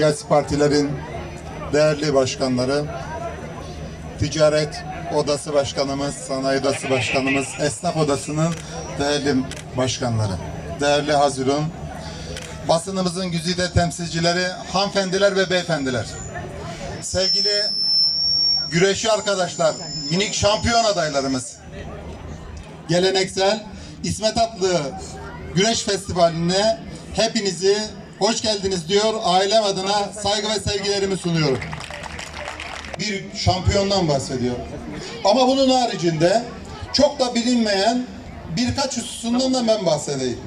siyasi partilerin değerli başkanları, ticaret odası başkanımız, sanayi odası başkanımız, esnaf odasının değerli başkanları, değerli Hazirun, basınımızın güzide temsilcileri, hanımefendiler ve beyefendiler. Sevgili güreşçi arkadaşlar, minik şampiyon adaylarımız, geleneksel İsmet Atlı Güreş Festivali'ne hepinizi hoş geldiniz diyor. Ailem adına saygı ve sevgilerimi sunuyorum. Bir şampiyondan bahsediyor. Ama bunun haricinde çok da bilinmeyen birkaç hususundan da ben bahsedeyim.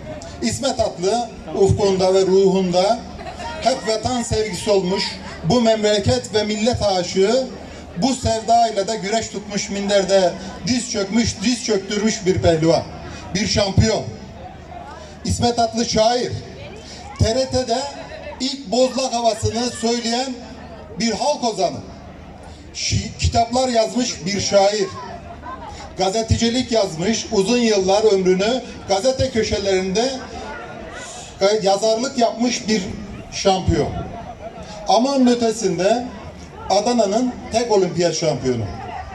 İsmet Atlı ufkunda ve ruhunda hep vatan sevgisi olmuş, bu memleket ve millet aşığı, bu sevdayla da güreş tutmuş minderde diz çökmüş, diz çöktürmüş bir pehlivan, bir şampiyon. İsmet Atlı şair. TRT'de ilk bozlak havasını söyleyen bir halk ozanı. Şi- kitaplar yazmış bir şair. Gazetecilik yazmış, uzun yıllar ömrünü gazete köşelerinde e, yazarlık yapmış bir şampiyon. Aman ötesinde Adana'nın tek olimpiyat şampiyonu.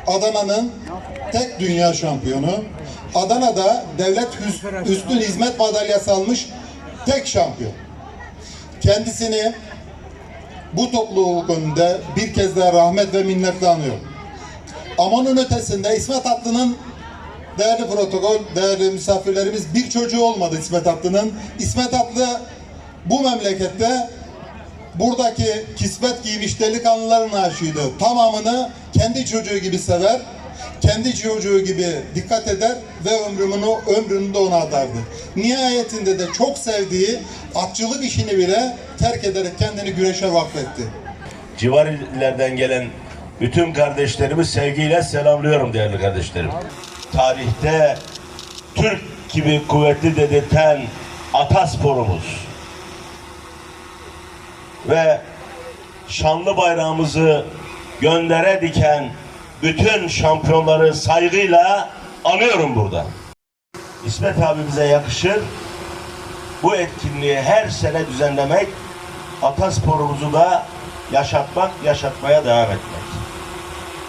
Adana'nın tek dünya şampiyonu. Adana'da devlet üstün hizmet madalyası almış tek şampiyon. Kendisini bu topluluk önünde bir kez daha rahmet ve minnetle anıyorum. Amanın ötesinde İsmet Atlı'nın değerli protokol, değerli misafirlerimiz bir çocuğu olmadı İsmet Atlı'nın. İsmet Atlı bu memlekette buradaki kismet giymiş delikanlıların aşığıydı. Tamamını kendi çocuğu gibi sever, kendi çocuğu gibi dikkat eder ve ömrünü, ömrünü de ona adardı. Nihayetinde de çok sevdiği atçılık işini bile terk ederek kendini güreşe vakfetti. civar illerden gelen bütün kardeşlerimi sevgiyle selamlıyorum değerli kardeşlerim. Tarihte Türk gibi kuvvetli dedirten atasporumuz ve şanlı bayrağımızı göndere diken bütün şampiyonları saygıyla anıyorum burada. İsmet abimize yakışır bu etkinliği her sene düzenlemek, atasporumuzu da yaşatmak, yaşatmaya devam etmek.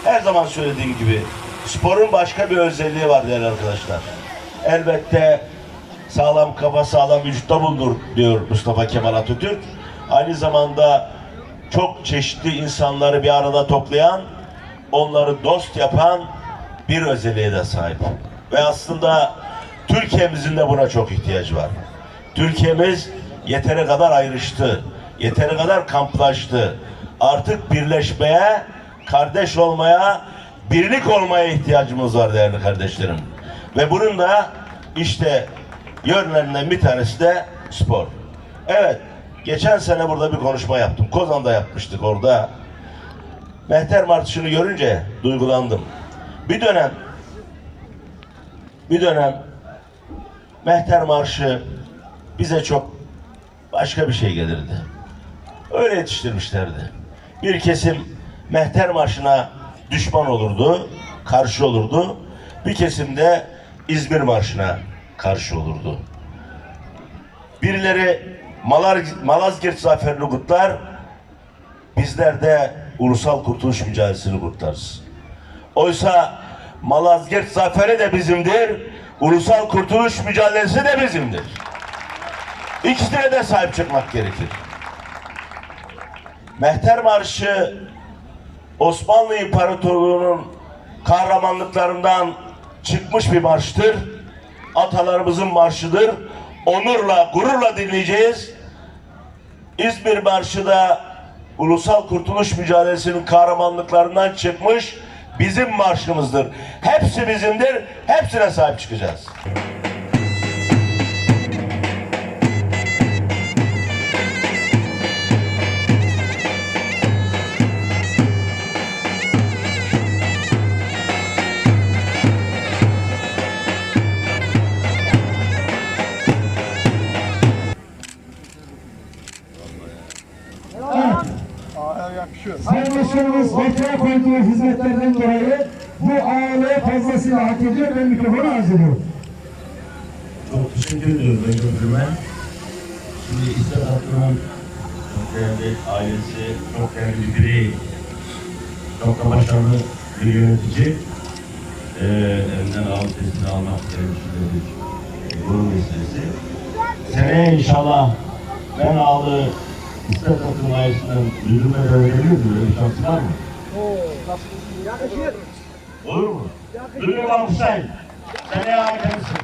Her zaman söylediğim gibi sporun başka bir özelliği var değerli arkadaşlar. Elbette sağlam kafa sağlam vücutta bulunur diyor Mustafa Kemal Atatürk. Aynı zamanda çok çeşitli insanları bir arada toplayan, onları dost yapan bir özelliğe de sahip. Ve aslında Türkiye'mizin de buna çok ihtiyacı var. Türkiye'miz yeteri kadar ayrıştı. Yeteri kadar kamplaştı. Artık birleşmeye, kardeş olmaya, birlik olmaya ihtiyacımız var değerli kardeşlerim. Ve bunun da işte yönlerinden bir tanesi de spor. Evet, geçen sene burada bir konuşma yaptım. Kozan'da yapmıştık orada. Mehter Marşı'nı görünce duygulandım. Bir dönem bir dönem Mehter Marşı bize çok başka bir şey gelirdi. Öyle yetiştirmişlerdi. Bir kesim Mehter Marşı'na düşman olurdu, karşı olurdu. Bir kesim de İzmir Marşı'na karşı olurdu. Birileri Malazgirt zaferini kutlar, bizler de ulusal kurtuluş mücadelesini kutlarız. Oysa Malazgirt zaferi de bizimdir, ulusal kurtuluş mücadelesi de bizimdir. İkisine de sahip çıkmak gerekir. Mehter Marşı Osmanlı İmparatorluğu'nun kahramanlıklarından çıkmış bir marştır. Atalarımızın marşıdır. Onurla, gururla dinleyeceğiz. İzmir Marşı da Ulusal Kurtuluş Mücadelesi'nin kahramanlıklarından çıkmış bizim marşımızdır. Hepsi bizimdir. Hepsine sahip çıkacağız. Başkanımız ortaya koyduğu hizmetlerden dolayı bu ağırlığı fazlasıyla hak ediyor. Ben mikrofonu arz ediyorum. Çok teşekkür ediyorum Gürmen. Şimdi İsmet Hakkı'nın çok değerli ailesi, çok değerli bir birey, çok da başarılı bir yönetici. Ee, elinden alıp testini almak e, gurur meselesi. Seneye inşallah ben ağlı İsmet Akın ailesinden müdürüme de verebilir miyim? Öyle bir şansı var mı? Olur mu? Müdürüm alkışlayın. Seneye harikasın.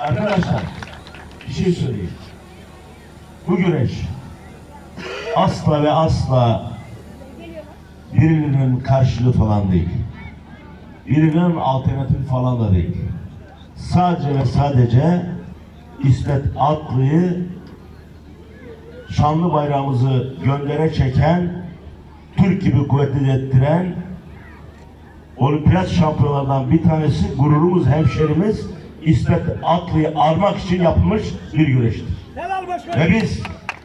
Arkadaşlar bir şey söyleyeyim. Bu güreş asla ve asla birinin karşılığı falan değil. Birinin alternatifi falan da değil. Sadece ve sadece İsmet Atlı'yı şanlı bayrağımızı göndere çeken, Türk gibi kuvvetli ettiren olimpiyat şampiyonlarından bir tanesi gururumuz, hemşerimiz İsmet Atlı'yı almak için yapılmış bir güreştir. Ve biz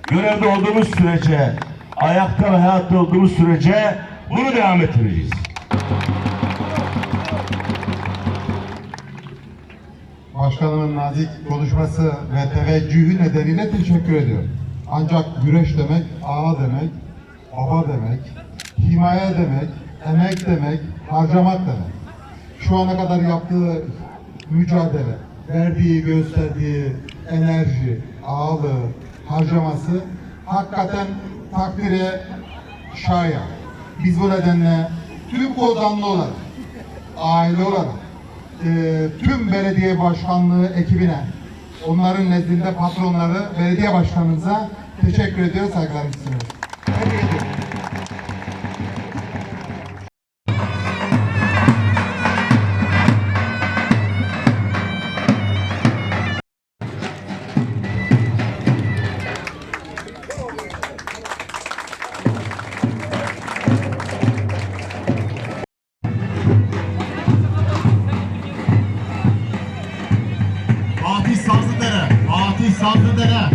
görevde olduğumuz sürece, ayakta ve hayatta olduğumuz sürece bunu devam ettireceğiz. Başkanımın nazik konuşması ve teveccühü nedeniyle teşekkür ediyorum. Ancak güreş demek, ağa demek, baba demek, himaye demek, emek demek, harcamak demek. Şu ana kadar yaptığı mücadele, verdiği, gösterdiği enerji, ağalığı, harcaması hakikaten takdire şayan. Biz bu nedenle tüm kozanlı olarak, aile olarak, e, tüm belediye başkanlığı ekibine, onların nezdinde patronları, belediye başkanımıza teşekkür ediyor, saygılarımı. Sazlıdere.